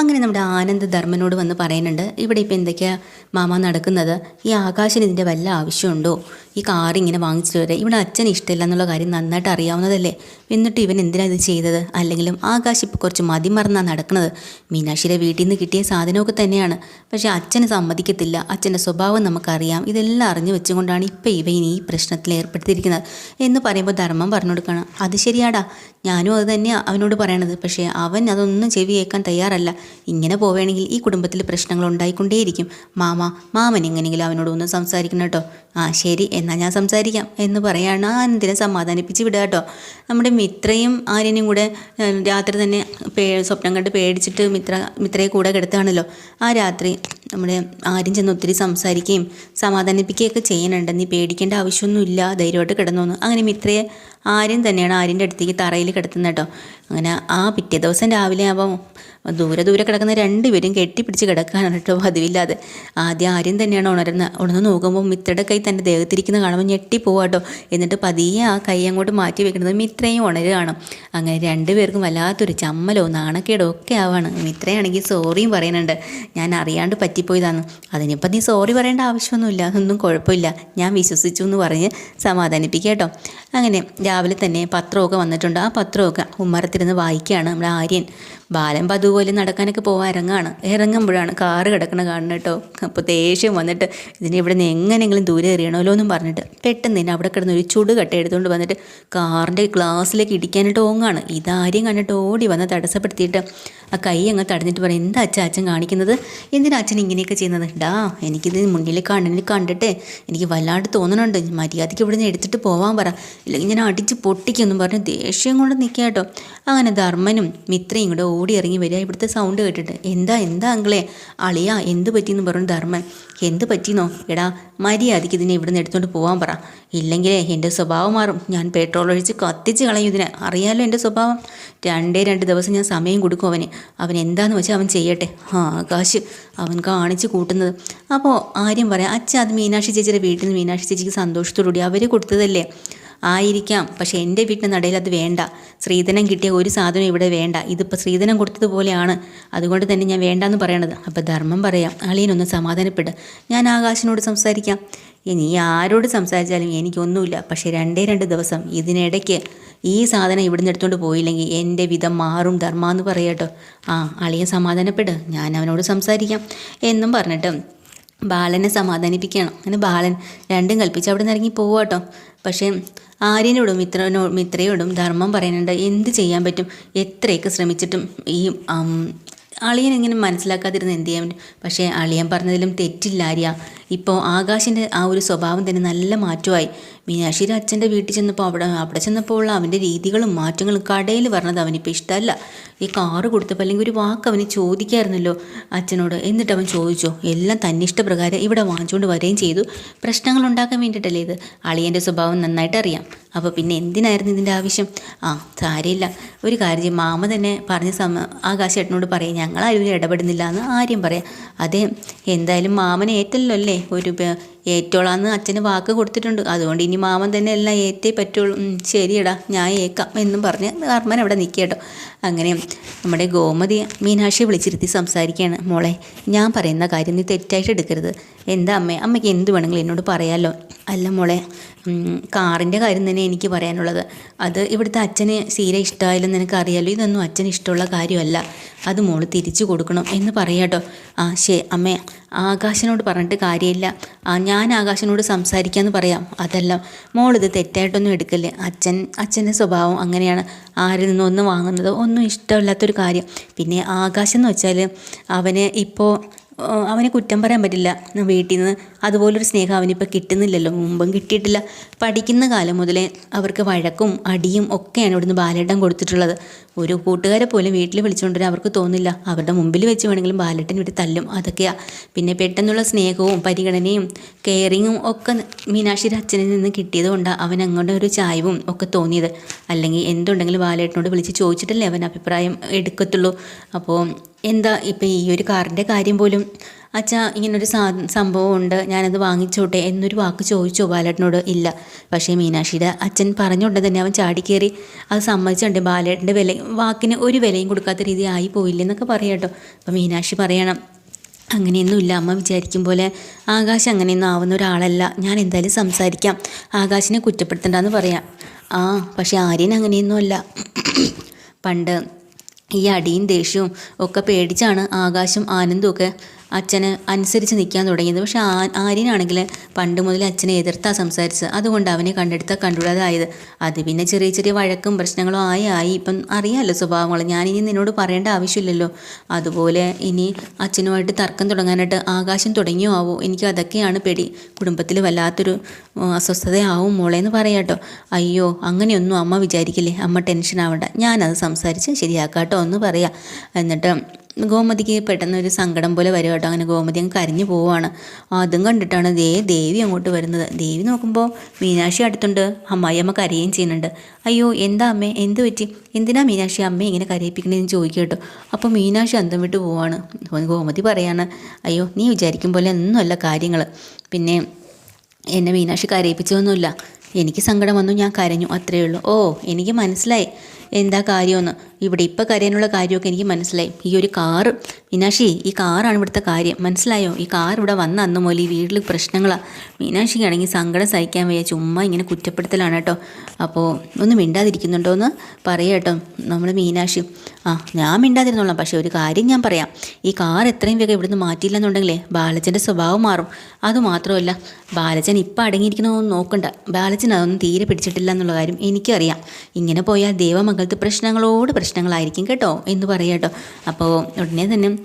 അങ്ങനെ നമ്മുടെ ആനന്ദ ധർമ്മനോട് വന്ന് പറയുന്നുണ്ട് ഇവിടെ ഇപ്പം എന്തൊക്കെയാ മാമ നടക്കുന്നത്? ഈ ആകാശന് ഇതിന്റെ വല്ല ആവശ്യമുണ്ടോ? ഈ കാർ ഇങ്ങനെ വാങ്ങിച്ചിട്ട് വരെ ഇവിടെ അച്ഛൻ ഇഷ്ടമില്ല എന്നുള്ള കാര്യം നന്നായിട്ട് അറിയാവുന്നതല്ലേ? എന്നിട്ട് ഇവൻ എന്തിനാണ് ഇത് ചെയ്തത്? അല്ലെങ്കിലും ആകാശ് ഇപ്പോൾ കുറച്ച് മതി മറന്നാണ് നടക്കുന്നത്. മീനാക്ഷിയുടെ വീട്ടിൽ നിന്ന് കിട്ടിയ സാധനമൊക്കെ തന്നെയാണ്. പക്ഷേ അച്ഛന് സമ്മതിക്കത്തില്ല. അച്ഛന്റെ സ്വഭാവം നമുക്കറിയാം. ഇതെല്ലാം അറിഞ്ഞു വെച്ചുകൊണ്ടാണ് ഇപ്പോൾ ഇവ ഇനി ഈ പ്രശ്നത്തിൽ ഏർപ്പെടുത്തിയിരിക്കുന്നത്. എന്ന് പറയുമ്പോൾ ധർമ്മം പറഞ്ഞു കൊടുക്കണം അത് ശരിയാടാ. ഞാനും അത് തന്നെയാണ് അവനോട് പറയണത്. പക്ഷേ അവൻ അതൊന്നും ചെവി കേൾക്കാൻ തയ്യാറല്ല. ഇങ്ങനെ പോവുകയാണെങ്കിൽ ഈ കുടുംബത്തിൽ പ്രശ്നങ്ങൾ ഉണ്ടായിക്കൊണ്ടേയിരിക്കും. മാമ മാമൻ എങ്ങനെയെങ്കിലും അവനോട് ഒന്ന് സംസാരിക്കണം കേട്ടോ. ആ ശരി എന്നാൽ ഞാൻ സംസാരിക്കാം എന്ന് പറയാണ്. ആനന്ദിനെ സമാധാനിപ്പിച്ച് വിടുക കേട്ടോ. നമ്മുടെ മിത്രയും ആര്യനും കൂടെ രാത്രി തന്നെ പേ സ്വപ്നം കണ്ട് പേടിച്ചിട്ട് മിത്ര മിത്രയെ കൂടെ കിടത്തുകയാണല്ലോ. ആ രാത്രി നമ്മുടെ ആരും ചെന്ന് ഒത്തിരി സംസാരിക്കുകയും സമാധാനിപ്പിക്കുകയൊക്കെ ചെയ്യുന്നുണ്ട് നീ പേടിക്കേണ്ട ആവശ്യമൊന്നുമില്ല. ധൈര്യമായിട്ട് കിടന്നോന്ന്. അങ്ങനെ മിത്രയെ ആരും തന്നെയാണ് ആര്യന്റെ അടുത്തേക്ക് തറയിൽ കിടത്തുന്നത് കേട്ടോ. അങ്ങനെ ആ പിറ്റേ ദിവസം രാവിലെ ആവാം ദൂരെ ദൂരെ കിടക്കുന്ന രണ്ടുപേരും കെട്ടിപ്പിടിച്ച് കിടക്കുകയാണ് കേട്ടോ പതിവില്ലാതെ. ആദ്യം ആരും തന്നെയാണ് ഉണരുന്ന. ഉണർന്ന് നോക്കുമ്പോൾ മിത്രയുടെ കൈ തന്റെ ദേഹത്തിരിക്കുന്ന കാണുമ്പോൾ ഞെട്ടി കേട്ടോ. എന്നിട്ട് പതിയെ ആ കൈ അങ്ങോട്ട് മാറ്റി വെക്കുന്നത് മിത്രയും ഉണരുകയാണ്. അങ്ങനെ രണ്ടുപേർക്കും വല്ലാത്തൊരു ചമ്മലോ നാണക്കേടോ ഒക്കെ ആവാണ്. മിത്രയാണെങ്കിൽ സോറിയും പറയുന്നുണ്ട്. ഞാൻ അറിയാണ്ട് പറ്റിപ്പോയതാണ്. അതിനിപ്പോൾ നീ സോറി പറയേണ്ട ആവശ്യമൊന്നുമില്ല. ഒന്നും കുഴപ്പമില്ല. ഞാൻ വിശ്വസിച്ചു എന്ന് പറഞ്ഞ് സമാധാനിപ്പിക്കുക കേട്ടോ. അങ്ങനെ രാവിലെ തന്നെ പത്രമൊക്കെ വന്നിട്ടുണ്ട്. ആ പത്രമൊക്കെ ഉമ്മറത്തിരുന്ന് വായിക്കുകയാണ് നമ്മുടെ ആര്യൻ. ബാലൻ പതുപോലെ നടക്കാനൊക്കെ പോകാൻ ഇറങ്ങാണ്. ഇറങ്ങുമ്പോഴാണ് കാറ് കിടക്കണ കാണുന്നത് കേട്ടോ. അപ്പോൾ ദേഷ്യം വന്നിട്ട് ഇതിനെ ഇവിടെ നിന്ന് എങ്ങനെയെങ്കിലും ദൂരെ എറിയണമല്ലോ എന്നും പറഞ്ഞിട്ട് പെട്ടെന്ന് തന്നെ അവിടെ കിടന്ന് ഒരു ചുട് കട്ട എടുത്തുകൊണ്ട് വന്നിട്ട് കാറിന്റെ ഗ്ലാസ്സിലേക്ക് ഇടിക്കാനായിട്ട് ഓങ്ങാണ്. ഇതാരെയും കണ്ടിട്ട് ഓടി വന്ന് തടസ്സപ്പെടുത്തിയിട്ട് ആ കൈ അങ്ങ് തടഞ്ഞിട്ട് പറയും എന്താ അച്ഛൻ അച്ഛൻ കാണിക്കുന്നത്? എന്തിനാ അച്ഛൻ ഇങ്ങനെയൊക്കെ ചെയ്യുന്നത്. ഡാ എനിക്കിത് മുന്നിൽ കണ്ണിൽ കണ്ടിട്ട് എനിക്ക് വല്ലാണ്ട് തോന്നുന്നുണ്ട് മര്യാദയ്ക്ക് ഇവിടുന്ന് എടുത്തിട്ട് പോവാൻ പറ. ഇല്ലെങ്കിൽ ഞാൻ അടിച്ച് പൊട്ടിക്കൊന്നും പറഞ്ഞ് ദേഷ്യം കൊണ്ട് നിൽക്കുക കേട്ടോ അങ്ങനെ ധർമ്മനും മിത്രയും കൂടെ ഓടി ഇറങ്ങി വരിക ഇവിടുത്തെ സൗണ്ട് കേട്ടിട്ട്. എന്താ എന്താ അങ്കിളെ? അളിയാ എന്ത് പറ്റിയെന്ന് പറഞ്ഞു ധർമ്മൻ. എന്ത് പറ്റിയെന്നോ? എടാ മര്യാദയ്ക്ക് ഇതിനെ ഇവിടുന്ന് എടുത്തുകൊണ്ട് പോവാൻ പറ. ഇല്ലെങ്കിലേ എന്റെ സ്വഭാവം മാറും. ഞാൻ പെട്രോൾ ഒഴിച്ച് കത്തിച്ച് കളയും ഇതിനെ. അറിയാലോ എന്റെ സ്വഭാവം? രണ്ടേ രണ്ട് ദിവസം ഞാൻ സമയം കൊടുക്കും അവന്. അവൻ എന്താന്ന് വെച്ചാൽ അവൻ ചെയ്യട്ടെ. ആ ആകാശ് അവൻ കാണിച്ച് കൂട്ടുന്നത്. അപ്പോൾ ആര്യം പറയാം അച്ഛൻ അത് മീനാക്ഷി ചേച്ചിയുടെ വീട്ടിൽ നിന്ന് മീനാക്ഷി ചേച്ചിക്ക് സന്തോഷത്തോടുകൂടി അവർ കൊടുത്തതല്ലേ? ആയിരിക്കാം. പക്ഷേ എന്റെ വീട്ടിന്റെ നടയിൽ അത് വേണ്ട. സ്ത്രീധനം കിട്ടിയ ഒരു സാധനം ഇവിടെ വേണ്ട. ഇതിപ്പോൾ സ്ത്രീധനം കൊടുത്തതുപോലെയാണ്. അതുകൊണ്ട് തന്നെ ഞാൻ വേണ്ടാന്ന് പറയണത്. അപ്പോൾ ധർമ്മം പറയാം. അളിയനൊന്ന് സമാധാനപ്പെട്ട് ഞാൻ ആകാശിനോട് സംസാരിക്കാം. ഇനി ആരോട് സംസാരിച്ചാലും എനിക്കൊന്നുമില്ല. പക്ഷേ രണ്ടേ രണ്ട് ദിവസം ഇതിനിടയ്ക്ക് ഈ സാധനം ഇവിടുന്ന് എടുത്തുകൊണ്ട് പോയില്ലെങ്കിൽ എന്റെ വിധം മാറും ധർമ്മ എന്ന് പറയട്ടോ ആ അളിയൻ സമാധാനപ്പെട്ട് ഞാൻ അവനോട് സംസാരിക്കാം. എന്നും പറഞ്ഞിട്ട് ബാലനെ സമാധാനിപ്പിക്കണം. അങ്ങനെ ബാലൻ രണ്ടും കൽപ്പിച്ച് അവിടെ നിന്ന് ഇറങ്ങി പോവാട്ടോ പക്ഷേ ആര്യനോടും മിത്രനോ മിത്രയോടും ധർമ്മം പറയുന്നുണ്ട്. എന്ത് ചെയ്യാൻ പറ്റും? എത്രയൊക്കെ ശ്രമിച്ചിട്ടും ഈ അളിയൻ ഇങ്ങനെ മനസ്സിലാക്കാതിരുന്ന് എന്ത് ചെയ്യാൻ പറ്റും? പക്ഷേ അളിയൻ പറഞ്ഞതിലും തെറ്റില്ല ആര്യ. ഇപ്പോൾ ആകാശിന്റെ ആ ഒരു സ്വഭാവം തന്നെ നല്ല മാറ്റമായി. മീനാക്ഷിയുടെ അച്ഛന്റെ വീട്ടിൽ ചെന്നപ്പോൾ അവിടെ അവിടെ ചെന്നപ്പോൾ ഉള്ള അവന്റെ രീതികളും മാറ്റങ്ങളും കടയിൽ പറഞ്ഞത് അവനിപ്പോൾ ഇഷ്ടമല്ല. ഈ കാറ് കൊടുത്തപ്പോൾ അല്ലെങ്കിൽ ഒരു വാക്ക് അവന് ചോദിക്കായിരുന്നല്ലോ അച്ഛനോട്. എന്നിട്ട് അവൻ ചോദിച്ചോ എല്ലാം തന്നിഷ്ടപ്രകാരം ഇവിടെ വാങ്ങിച്ചുകൊണ്ട് വരികയും ചെയ്തു. പ്രശ്നങ്ങൾ ഉണ്ടാക്കാൻ വേണ്ടിയിട്ടല്ലേ ഇത്? അളിയന്റെ സ്വഭാവം നന്നായിട്ട് അറിയാം. അപ്പോൾ പിന്നെ എന്തിനായിരുന്നു ഇതിന്റെ ആവശ്യം? ആ സാരമില്ല. ഒരു കാര്യം മാമ തന്നെ പറഞ്ഞ സമ ആകാശേട്ടനോട് പറയും ഞങ്ങൾ ആരും ഇടപെടുന്നില്ല എന്ന് ആര്യം പറയാം. അതെ എന്തായാലും മാമനെ ഏറ്റല്ലോ അല്ലേ? ഒരു ഏറ്റോളാന്ന് അച്ഛന് വാക്ക് കൊടുത്തിട്ടുണ്ട്. അതുകൊണ്ട് ഇനി മാമൻ തന്നെ എല്ലാം ഏറ്റേ പറ്റുള്ളൂ. ശരിയടാ ഞാൻ ഏക്കാം എന്നും പറഞ്ഞ് കർമ്മൻ അവിടെ നിൽക്കുക കേട്ടോ. അങ്ങനെ നമ്മുടെ ഗോമതി മീനാക്ഷി വിളിച്ചിരുത്തി സംസാരിക്കുകയാണ് മോളെ ഞാൻ പറയുന്ന കാര്യം നീ തെറ്റായിട്ട് എടുക്കരുത്. എന്താ അമ്മേ അമ്മയ്ക്ക് എന്ത് വേണമെങ്കിലും എന്നോട് പറയാമല്ലോ അല്ല മോളെ കാറിന്റെ കാര്യം തന്നെ എനിക്ക് പറയാനുള്ളത്. അത് ഇവിടുത്തെ അച്ഛന് തീരെ ഇഷ്ടമായില്ലെന്ന് നിനക്ക് അറിയാലോ ഇതൊന്നും അച്ഛന് ഇഷ്ടമുള്ള കാര്യമല്ല. അത് മോൾ തിരിച്ചു കൊടുക്കണം എന്ന് പറയാട്ടോ ആ ശേ അമ്മേ ആകാശനോട് പറഞ്ഞിട്ട് കാര്യമില്ല. ഞാൻ ആകാശനോട് സംസാരിക്കാമെന്ന് പറയാം. അതല്ല മോളിത് തെറ്റായിട്ടൊന്നും എടുക്കല്ലേ. അച്ഛൻ അച്ഛന്റെ സ്വഭാവം അങ്ങനെയാണ്. ആരിൽ നിന്നും ഒന്നും വാങ്ങുന്നത് ഒന്നും ഇഷ്ടമില്ലാത്തൊരു കാര്യം. പിന്നെ ആകാശം എന്ന് വെച്ചാൽ അവന് ഇപ്പോൾ അവനെ കുറ്റം പറയാൻ പറ്റില്ല. വീട്ടിൽ നിന്ന് അതുപോലൊരു സ്നേഹം അവനിപ്പോൾ കിട്ടുന്നില്ലല്ലോ. മുമ്പും കിട്ടിയിട്ടില്ല. പഠിക്കുന്ന കാലം മുതലേ അവർക്ക് വഴക്കും അടിയും ഒക്കെയാണ് ഇവിടുന്ന് ബാലേട്ടൻ കൊടുത്തിട്ടുള്ളത്. ഒരു കൂട്ടുകാരെ പോലും വീട്ടിൽ വിളിച്ചുകൊണ്ടുവരാൻ അവർക്ക് തോന്നില്ല. അവരുടെ മുമ്പിൽ വെച്ച് വേണമെങ്കിലും ബാലേട്ടൻ ഇവിടെ തല്ലും. അതൊക്കെയാണ് പിന്നെ പെട്ടെന്നുള്ള സ്നേഹവും പരിഗണനയും കെയറിങ്ങും ഒക്കെ മീനാക്ഷിയുടെ അച്ഛനിൽ നിന്ന് കിട്ടിയത് കൊണ്ടാണ് അവൻ അങ്ങോട്ട് ഒരു ചായവും ഒക്കെ തോന്നിയത്. അല്ലെങ്കിൽ എന്തുണ്ടെങ്കിലും ബാലേട്ടനോട് വിളിച്ച് ചോദിച്ചിട്ടല്ലേ അവൻ അഭിപ്രായം എടുക്കത്തുള്ളൂ. അപ്പോൾ എന്താ ഇപ്പം ഈ ഒരു കാറിന്റെ കാര്യം പോലും? അച്ഛാ ഇങ്ങനൊരു സാ സംഭവം ഉണ്ട് ഞാനത് വാങ്ങിച്ചോട്ടെ എന്നൊരു വാക്ക് ചോദിച്ചോ ബാലേട്ടനോട്? ഇല്ല. പക്ഷേ മീനാക്ഷിയുടെ അച്ഛൻ പറഞ്ഞുകൊണ്ട് തന്നെ അവൻ ചാടിക്കേറി അത് സമ്മതിച്ചുണ്ട് ബാലേട്ടന്റെ വില വാക്കിന് ഒരു വിലയും കൊടുക്കാത്ത രീതി ആയി പോയില്ലെന്നൊക്കെ പറയാട്ടോ അപ്പം മീനാക്ഷി പറയണം അങ്ങനെയൊന്നുമില്ല. അമ്മ വിചാരിക്കും പോലെ ആകാശ് അങ്ങനെയൊന്നും ആവുന്ന ഒരാളല്ല. ഞാൻ എന്തായാലും സംസാരിക്കാം. ആകാശിനെ കുറ്റപ്പെടുത്തണ്ടെന്ന് പറയാം. ആ പക്ഷേ ആര്യൻ അങ്ങനെയൊന്നുമല്ല. പണ്ട് ഈ അടിയും ദേഷ്യവും ഒക്കെ പേടിച്ചാണ് ആകാശം ആനന്ദും ഒക്കെ അച്ഛന് അനുസരിച്ച് നിൽക്കാൻ തുടങ്ങിയത്. പക്ഷെ ആ ആര്യനാണെങ്കിൽ പണ്ട് മുതൽ അച്ഛനെ എതിർത്താ സംസാരിച്ചത്. അതുകൊണ്ട് അവനെ കണ്ടെടുത്താൽ കണ്ടുകൂടാതായത്. അത് പിന്നെ ചെറിയ ചെറിയ വഴക്കും പ്രശ്നങ്ങളും ആയി ആയി. ഇപ്പം അറിയാമല്ലോ സ്വഭാവങ്ങൾ ഞാനിനി നിന്നോട് പറയേണ്ട ആവശ്യമില്ലല്ലോ. അതുപോലെ ഇനി അച്ഛനുമായിട്ട് തർക്കം തുടങ്ങാനായിട്ട് ആകാശം തുടങ്ങിയോ ആവോ? എനിക്ക് അതൊക്കെയാണ് പേടി. കുടുംബത്തിൽ വല്ലാത്തൊരു അസ്വസ്ഥതയാവും മോളെ എന്ന് പറയാട്ടോ അയ്യോ അങ്ങനെയൊന്നും അമ്മ വിചാരിക്കില്ലേ? അമ്മ ടെൻഷൻ ആവണ്ട ഞാനത് സംസാരിച്ച് ശരിയാക്കാട്ടോ എന്ന് പറയാം. എന്നിട്ട് ഗോമതിക്ക് പെട്ടെന്ന് ഒരു സങ്കടം പോലെ വരും കേട്ടോ. അങ്ങനെ ഗോമതി അങ്ങ് കരഞ്ഞു പോവാണ്. അതും കണ്ടിട്ടാണ് ദേ ദേവി അങ്ങോട്ട് വരുന്നത്. ദേവി നോക്കുമ്പോൾ മീനാക്ഷി അടുത്തുണ്ട്. അമ്മായിയമ്മ കരയുകയും ചെയ്യുന്നുണ്ട്. അയ്യോ എന്താ അമ്മേ? എന്ത് പറ്റി? എന്തിനാ മീനാക്ഷി അമ്മ ഇങ്ങനെ കരയിപ്പിക്കണേന്ന് ചോദിക്കും കേട്ടോ. അപ്പോൾ മീനാക്ഷി അന്തം വിട്ട് പോവാണ്. ഗോമതി പറയാണ് അയ്യോ നീ വിചാരിക്കും പോലെ ഒന്നുമല്ല കാര്യങ്ങൾ പിന്നെ എന്നെ മീനാക്ഷി കരയിപ്പിച്ചതൊന്നുമില്ല. എനിക്ക് സങ്കടം വന്നു ഞാൻ കരഞ്ഞു. അത്രയേ ഉള്ളൂ. ഓ എനിക്ക് മനസ്സിലായി. എന്താ കാര്യമെന്ന്. ഇവിടെ ഇപ്പോൾ കരയാനുള്ള കാര്യമൊക്കെ എനിക്ക് മനസ്സിലായി. ഈ ഒരു കാറ് മീനാക്ഷി ഈ കാറാണ് ഇവിടുത്തെ കാര്യം. മനസ്സിലായോ? ഈ കാർ ഇവിടെ വന്ന അന്ന് മുതൽ ഈ വീട്ടിൽ പ്രശ്നങ്ങളാണ് മീനാക്ഷിക്കാണെങ്കിൽ സങ്കടം സഹിക്കാൻ വയ്യ. ചുമ്മാ ഇങ്ങനെ കുറ്റപ്പെടുത്തലാണ് കേട്ടോ. അപ്പോൾ ഒന്ന് മിണ്ടാതിരിക്കുന്നുണ്ടോ എന്ന് പറയാം കേട്ടോ നമ്മൾ മീനാക്ഷി. ആ ഞാൻ മിണ്ടാതിരുന്നോളാം. പക്ഷേ ഒരു കാര്യം ഞാൻ പറയാം. ഈ കാർ എത്രയും വേഗം ഇവിടുന്ന് മാറ്റിയില്ലെന്നുണ്ടെങ്കിലേ ബാലച്ചന്റെ സ്വഭാവം മാറും. അതുമാത്രമല്ല ബാലച്ചൻ ഇപ്പം അടങ്ങിയിരിക്കണമെന്ന് നോക്കണ്ട. ബാലച്ചൻ അതൊന്നും തീരെ പിടിച്ചിട്ടില്ല എന്നുള്ള കാര്യം എനിക്കറിയാം. ഇങ്ങനെ പോയാൽ ദേവമംഗലത്ത് പ്രശ്നങ്ങളോട് പ്രശ്നങ്ങളായിരിക്കും കേട്ടോ എന്ന് പറയാം കേട്ടോ. അപ്പോൾ ഉടനെ തന്നെ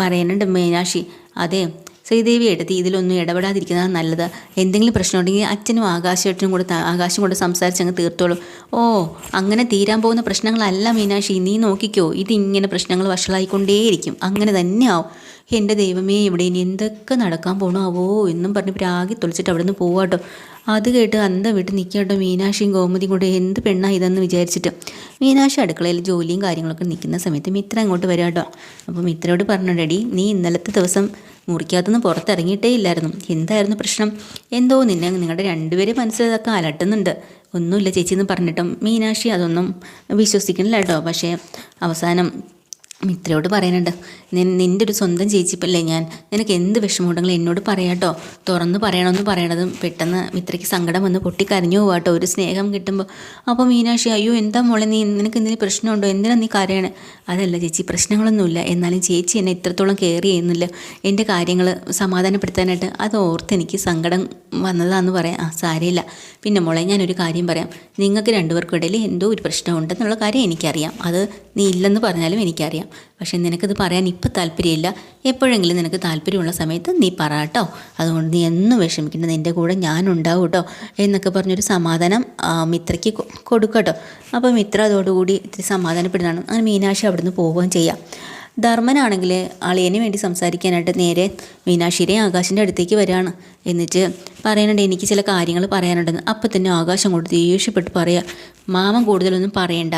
പറയുന്നുണ്ട് മീനാക്ഷി. അതെ ശ്രീദേവി എടുത്തി ഇതിലൊന്നും ഇടപെടാതിരിക്കുന്നതാണ് നല്ലത്. എന്തെങ്കിലും പ്രശ്നം ഉണ്ടെങ്കിൽ അച്ഛനും ആകാശേട്ടനും കൂടെ ആകാശം കൊണ്ട് സംസാരിച്ച് അങ്ങ് തീർത്തോളും. ഓ അങ്ങനെ തീരാൻ പോകുന്ന പ്രശ്നങ്ങളല്ല മീനാക്ഷി. നീ നോക്കിക്കോ ഇതിങ്ങനെ പ്രശ്നങ്ങൾ വഷളായിക്കൊണ്ടേയിരിക്കും. അങ്ങനെ തന്നെ എന്റെ ദൈവമേ ഇവിടെ ഇനി എന്തൊക്കെ നടക്കാൻ പോകണോ പോണാവോ എന്നും പറഞ്ഞ് പ്രാഗി തൊളിച്ചിട്ട് അവിടെ നിന്ന് പോവാട്ടോ അത് കേട്ട് അന്ത വിട്ട് നിൽക്കട്ടോ മീനാക്ഷിയും ഗോമതിയും കൂടെ എന്ത് പെണ്ണാ ഇതെന്ന് വിചാരിച്ചിട്ട്. മീനാക്ഷി അടുക്കളയിൽ ജോലിയും കാര്യങ്ങളൊക്കെ നിൽക്കുന്ന സമയത്ത് മിത്ര അങ്ങോട്ട് വരാം കേട്ടോ. അപ്പോൾ മിത്രയോട് പറഞ്ഞിട്ടടി നീ ഇന്നലത്തെ ദിവസം മുറിക്കകത്തുനിന്ന് പുറത്തിറങ്ങിയിട്ടേ ഇല്ലായിരുന്നു. എന്തായിരുന്നു പ്രശ്നം? എന്തോ നിന്നെ നിങ്ങളുടെ രണ്ടുപേരും മനസ്സിലതൊക്കെ അലട്ടുന്നുണ്ട്. ഒന്നുമില്ല ചേച്ചി എന്ന് പറഞ്ഞിട്ടും മീനാക്ഷി അതൊന്നും വിശ്വസിക്കണില്ല കേട്ടോ. പക്ഷേ അവസാനം മിത്രയോട് പറയാനുണ്ട് നിന്റെ ഒരു സ്വന്തം ചേച്ചിപ്പല്ലേ ഞാൻ? നിനക്ക് എന്ത് വിഷമമുണ്ടെങ്കിലും എന്നോട് പറയാട്ടോ. തുറന്ന് പറയണമെന്ന് പറയണതും പെട്ടെന്ന് മിത്രയ്ക്ക് സങ്കടം വന്ന് പൊട്ടിക്കരഞ്ഞു പോവാട്ടോ. ഒരു സ്നേഹം കിട്ടുമ്പോൾ അപ്പോൾ മീനാക്ഷി അയ്യോ എന്താ മോളെ നീ? നിനക്ക് എന്തെങ്കിലും പ്രശ്നമുണ്ടോ? എന്തിനാ നീ കരയണേ? അതല്ല ചേച്ചി പ്രശ്നങ്ങളൊന്നുമില്ല. എന്നാലും ചേച്ചി എന്നെ ഇത്രത്തോളം കെയർ ചെയ്യുന്നില്ല. എന്റെ കാര്യങ്ങൾ സമാധാനപ്പെടുത്താനായിട്ട് അത് ഓർത്ത് എനിക്ക് സങ്കടം വന്നതാന്ന് പറയാം. ആ സാരമില്ല. പിന്നെ മോളെ ഞാനൊരു കാര്യം പറയാം. നിങ്ങൾക്ക് രണ്ടുപേർക്കും ഇടയിൽ എന്തോ ഒരു പ്രശ്നമുണ്ടെന്നുള്ള കാര്യം എനിക്കറിയാം. അത് നീ ഇല്ലെന്ന് പറഞ്ഞാലും എനിക്കറിയാം. പക്ഷേ നിനക്കത് പറയാൻ ഇപ്പം താല്പര്യമില്ല. എപ്പോഴെങ്കിലും നിനക്ക് താല്പര്യമുള്ള സമയത്ത് നീ പറ കേട്ടോ. അതുകൊണ്ട് നീ എന്നും വിഷമിക്കേണ്ട. നിന്റെ കൂടെ ഞാനുണ്ടാവും കേട്ടോ. എന്നൊക്കെ പറഞ്ഞൊരു സമാധാനം മിത്രയ്ക്ക് കൊടുക്കട്ടോ അപ്പോൾ മിത്ര അതോടുകൂടി ഇത്തിരി സമാധാനപ്പെടുന്നതാണ്. അങ്ങനെ മീനാക്ഷി അവിടുന്ന് പോവുകയും ചെയ്യാം. ധർമ്മനാണെങ്കിൽ അളിയന് വേണ്ടി സംസാരിക്കാനായിട്ട് നേരെ മീനാക്ഷിയുടെ ആകാശിന്റെ അടുത്തേക്ക് വരികയാണ്. എന്നിട്ട് പറയാനുണ്ട് എനിക്ക് ചില കാര്യങ്ങൾ പറയാനുണ്ടെന്ന്. അപ്പം തന്നെ ആകാശം കൊണ്ട് ദേഷ്യപ്പെട്ട് പറയാം മാമൻ കൂടുതലൊന്നും പറയണ്ട.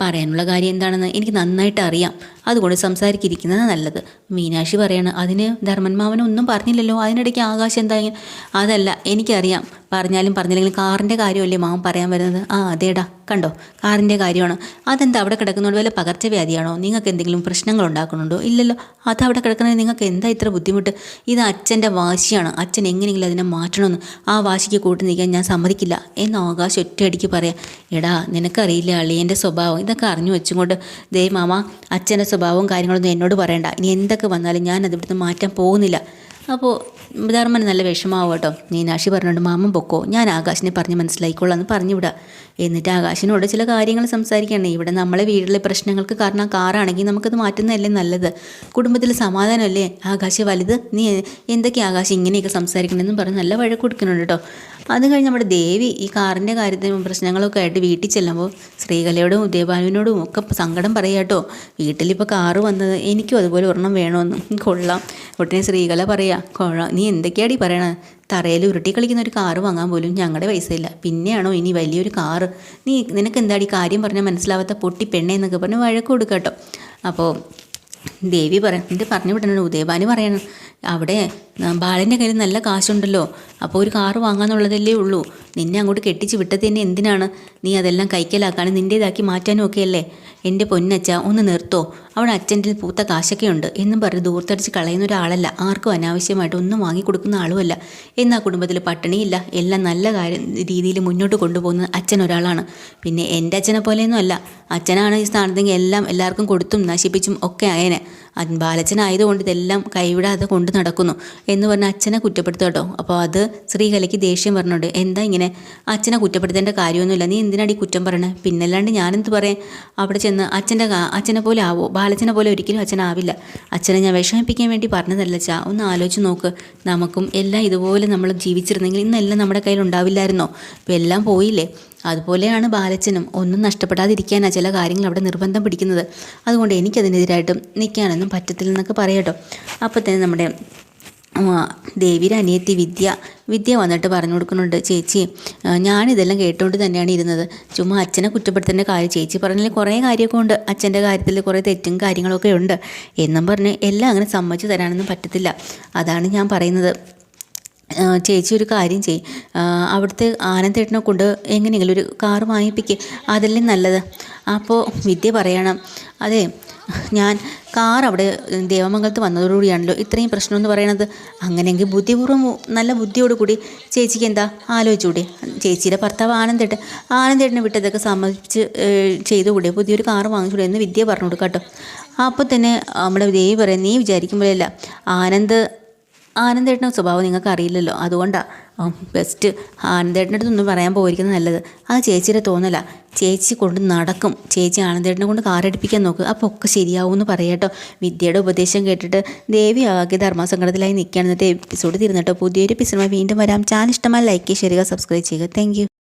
പറയാനുള്ള കാര്യം എന്താണെന്ന് എനിക്ക് നന്നായിട്ട് അറിയാം. അതുകൊണ്ട് സംസാരിക്കിരിക്കുന്നത് നല്ലത്. മീനാക്ഷി പറയാണ് അതിന് ധർമ്മൻ മാമൻ ഒന്നും പറഞ്ഞില്ലല്ലോ. അതിനിടയ്ക്ക് ആകാശം എന്താ അതല്ല എനിക്കറിയാം. പറഞ്ഞാലും പറഞ്ഞില്ലെങ്കിലും കാറിന്റെ കാര്യമല്ലേ മാമൻ പറയാൻ വരുന്നത്. ആ അതേടാ. കണ്ടോ? കാറിന്റെ കാര്യമാണ്. അതെന്താ അവിടെ കിടക്കുന്നതുകൊണ്ട് വല്ല പകർച്ചവ്യാധിയാണോ? നിങ്ങൾക്ക് എന്തെങ്കിലും പ്രശ്നങ്ങൾ ഉണ്ടാക്കുന്നുണ്ടോ ഇല്ലല്ലോ. അത് അവിടെ കിടക്കുന്നത് നിങ്ങൾക്ക് എന്താ ഇത്ര ബുദ്ധിമുട്ട്? ഇത് അച്ഛന്റെ വാശിയാണ്. അച്ഛൻ എങ്ങനെയെങ്കിലും അതിനെ മാറ്റണമെന്ന് ആ വാശിക്ക് കൂട്ടി നിൽക്കാൻ ഞാൻ സമ്മതിക്കില്ല എന്ന് ആകാശം ഒറ്റയടിക്ക് പറയാം. എടാ നിനക്കറിയില്ല അളിയന്റെ സ്വഭാവം? ഇതൊക്കെ അറിഞ്ഞു വെച്ചുകൊണ്ട് ദേ മാമ അച്ഛന്റെ സ്വഭാവവും കാര്യങ്ങളൊന്നും എന്നോട് പറയണ്ട. ഇനി എന്തൊക്കെ വന്നാലും ഞാൻ അതിവിടുന്ന് മാറ്റാൻ പോകുന്നില്ല. അപ്പോൾ ധർമ്മന് നല്ല വിഷമാവും കേട്ടോ. മീനാക്ഷി പറഞ്ഞുകൊണ്ട് മാമൻ പൊക്കോ? ഞാൻ ആകാശിനെ പറഞ്ഞ് മനസ്സിലായിക്കോളാം എന്ന് പറഞ്ഞു എന്നിട്ട് ആകാശിനോട് ചില കാര്യങ്ങൾ സംസാരിക്കുകയാണ്. ഇവിടെ നമ്മളെ വീട്ടിലെ പ്രശ്നങ്ങൾക്ക് കാരണം കാറാണെങ്കിൽ നമുക്കത് മാറ്റുന്നതല്ലേ നല്ലത്? കുടുംബത്തിൽ സമാധാനമല്ലേ? ആകാശ് വലുത്. നീ എന്തൊക്കെ ആകാശം ഇങ്ങനെയൊക്കെ സംസാരിക്കണമെന്നും പറഞ്ഞ് നല്ല വഴക്ക് കൊടുക്കുന്നുണ്ട് കേട്ടോ. അത് കഴിഞ്ഞ് നമ്മുടെ ദേവി ഈ കാറിന്റെ കാര്യത്തിൽ പ്രശ്നങ്ങളൊക്കെ ആയിട്ട് വീട്ടിൽ ചെല്ലുമ്പോൾ ശ്രീകലയോടും ഉദയഭാനുവിനോടും ഒക്കെ സങ്കടം പറയുക കേട്ടോ. വീട്ടിലിപ്പോൾ കാറ് വന്നത് എനിക്കും അതുപോലെ ഒരെണ്ണം വേണമെന്ന് കൊള്ളാം. ഉടനെ ശ്രീകല പറയുക കൊള്ളാം. നീ എന്തൊക്കെയാടി പറയണത് തറയിൽ ഉരുട്ടി കളിക്കുന്ന ഒരു കാറ് വാങ്ങാൻ പോലും ഞങ്ങളുടെ പൈസയില്ല പിന്നെയാണോ ഇനി വലിയൊരു കാറ്? നീ നിനക്ക് എന്താ ഈ കാര്യം പറഞ്ഞാൽ മനസ്സിലാവാത്ത പൊട്ടി പെണ്ണെ എന്നൊക്കെ പറഞ്ഞ് വഴക്ക് കൊടുക്കട്ടോ അപ്പോൾ ദേവി പറയാം എന്നിട്ട് പറഞ്ഞു വിടണം ഉദയബാനി പറയണം. അവിടെ ബാലന്റെ കയ്യിൽ നല്ല കാശുണ്ടല്ലോ. അപ്പോൾ ഒരു കാറ് വാങ്ങാന്നുള്ളതല്ലേ ഉള്ളൂ. നിന്നെ അങ്ങോട്ട് കെട്ടിച്ച് വിട്ടത് തന്നെ എന്തിനാണ്? നീ അതെല്ലാം കൈക്കലാക്കാനും നിന്റേതാക്കി മാറ്റാനും ഒക്കെ അല്ലേ? എന്റെ പൊന്നച്ച ഒന്ന് നിർത്തോ. അവിടെ അച്ഛന്റെ പൂത്ത കാശൊക്കെ ഉണ്ട് എന്നും പറഞ്ഞ് ദൂർത്തടിച്ച് കളയുന്ന ഒരാളല്ല. ആർക്കും അനാവശ്യമായിട്ട് ഒന്നും വാങ്ങിക്കൊടുക്കുന്ന ആളുമല്ല. എന്നാൽ കുടുംബത്തിൽ പട്ടിണിയില്ല. എല്ലാം നല്ല കാര്യം രീതിയിൽ മുന്നോട്ട് കൊണ്ടുപോകുന്ന അച്ഛൻ ഒരാളാണ്. പിന്നെ എന്റെ അച്ഛനെ പോലെയൊന്നും അല്ല. അച്ഛനാണ് ഈ സ്ഥാനത്തെങ്കിൽ എല്ലാം എല്ലാവർക്കും കൊടുത്തും നശിപ്പിച്ചും ഒക്കെ അത് ബാലച്ചനായതുകൊണ്ട് ഇതെല്ലാം കൈവിടാതെ കൊണ്ട് നടക്കുന്നു എന്ന് പറഞ്ഞ് അച്ഛനെ കുറ്റപ്പെടുത്തുക കേട്ടോ. അപ്പോൾ അത് ശ്രീകലയ്ക്ക് ദേഷ്യം പറഞ്ഞോണ്ട് എന്താ ഇങ്ങനെ? അച്ഛനെ കുറ്റപ്പെടുത്തേണ്ട കാര്യമൊന്നുമില്ല. നീ എന്തിനാടി കുറ്റം പറയണേ? പിന്നല്ലാണ്ട് ഞാനെന്ത് പറയാം അവിടെ ചെന്ന് അച്ഛന്റെ അച്ഛനെ പോലെ ആവോ? ബാലച്ചനെ പോലെ ഒരിക്കലും അച്ഛനാവില്ല അച്ഛനെ ഞാൻ വിഷമിപ്പിക്കാൻ വേണ്ടി പറഞ്ഞതല്ല ചാ ഒന്ന് ആലോചിച്ച് നോക്ക്. നമുക്കും എല്ലാം ഇതുപോലെ നമ്മൾ ജീവിച്ചിരുന്നെങ്കിൽ ഇന്നെല്ലാം നമ്മുടെ കയ്യിൽ ഉണ്ടാവില്ലായിരുന്നോ ഇപ്പം എല്ലാം പോയില്ലേ? അതുപോലെയാണ് ബാലച്ചനും. ഒന്നും നഷ്ടപ്പെടാതിരിക്കാനാണ് ചില കാര്യങ്ങൾ അവിടെ നിർബന്ധം പിടിക്കുന്നത്. അതുകൊണ്ട് എനിക്കതിനെതിരായിട്ടും നിൽക്കാനൊന്നും പറ്റത്തില്ലെന്നൊക്കെ പറയാട്ടോ. അപ്പോൾ തന്നെ നമ്മുടെ ദേവിയുടെ അനിയത്തി വിദ്യ വിദ്യ വന്നിട്ട് പറഞ്ഞു കൊടുക്കുന്നുണ്ട് ചേച്ചി ഞാനിതെല്ലാം കേട്ടുകൊണ്ട് തന്നെയാണ് ഇരുന്നത്. ചുമ്മാ അച്ഛനെ കുറ്റപ്പെടുത്തേണ്ട കാര്യം ചേച്ചി പറഞ്ഞാൽ കുറേ കാര്യമൊക്കെ ഉണ്ട്. അച്ഛന്റെ കാര്യത്തിൽ കുറേ തെറ്റും കാര്യങ്ങളൊക്കെ ഉണ്ട്. എന്നും പറഞ്ഞ് എല്ലാം അങ്ങനെ സമ്മതിച്ചു തരാനൊന്നും പറ്റത്തില്ല. അതാണ് ഞാൻ പറയുന്നത്. ചേച്ചി ഒരു കാര്യം ചെയ് ആ, അവിടുത്തെ ആനന്ദേട്ടനെ കൊണ്ട് എങ്ങനെയെങ്കിലും ഒരു കാർ വാങ്ങിപ്പിക്കുക അതല്ലേ നല്ലത്. അപ്പോൾ വിദ്യ പറയണം. അതെ ഞാൻ കാർ അവിടെ ദേവമംഗലത്ത് വന്നതോടുകൂടിയാണല്ലോ ഇത്രയും പ്രശ്നം എന്ന് പറയണത്. അങ്ങനെയെങ്കിൽ ബുദ്ധിപൂർവം നല്ല ബുദ്ധിയോട് കൂടി ചേച്ചിക്ക് എന്താ ആലോചിച്ചുകൂടി ചേച്ചിയുടെ ഭർത്താവ് ആനന്ദേട്ടൻ. ആനന്ദേട്ടനെ വിട്ടതൊക്കെ സമ്മതിച്ച് ചെയ്തുകൂടെ? പുതിയൊരു കാർ വാങ്ങിച്ചൂടെ എന്ന് വിദ്യ പറഞ്ഞു കൊടുക്കാം കേട്ടോ അപ്പോൾ തന്നെ നമ്മുടെ ദേവി പറയാം നീ വിചാരിക്കുമ്പോഴല്ല. ആനന്ദ് ആനന്ദേട്ടന്റെ സ്വഭാവം നിങ്ങൾക്ക് അറിയില്ലല്ലോ അതുകൊണ്ടാണ് ബെസ്റ്റ് ആനന്ദേട്ടന്റെ അടുത്തൊന്നും പറയാൻ പോയിരിക്കുന്നത് നല്ലത്. അത് ചേച്ചിയുടെ തോന്നല. ചേച്ചി കൊണ്ട് നടക്കും. ചേച്ചി ആനന്ദേട്ടനെ കൊണ്ട് കാറടിപ്പിക്കാൻ നോക്ക്. അപ്പോൾ ഒക്കെ ശരിയാവും എന്ന് പറയട്ടോ. വിദ്യയുടെ ഉപദേശം കേട്ടിട്ട് ദേവി ആകെ ധർമ്മസങ്കടത്തിലായി നിൽക്കുകയാണ്. ഇന്നത്തെ എപ്പിസോഡ് തീർന്നിട്ടോ. പുതിയൊരു എപ്പിസോഡുമായി വീണ്ടും വരാം. ചാനൽ ഇഷ്ടമായി ലൈക്ക് ചെയ്യുക സബ്സ്ക്രൈബ് ചെയ്യുക താങ്ക്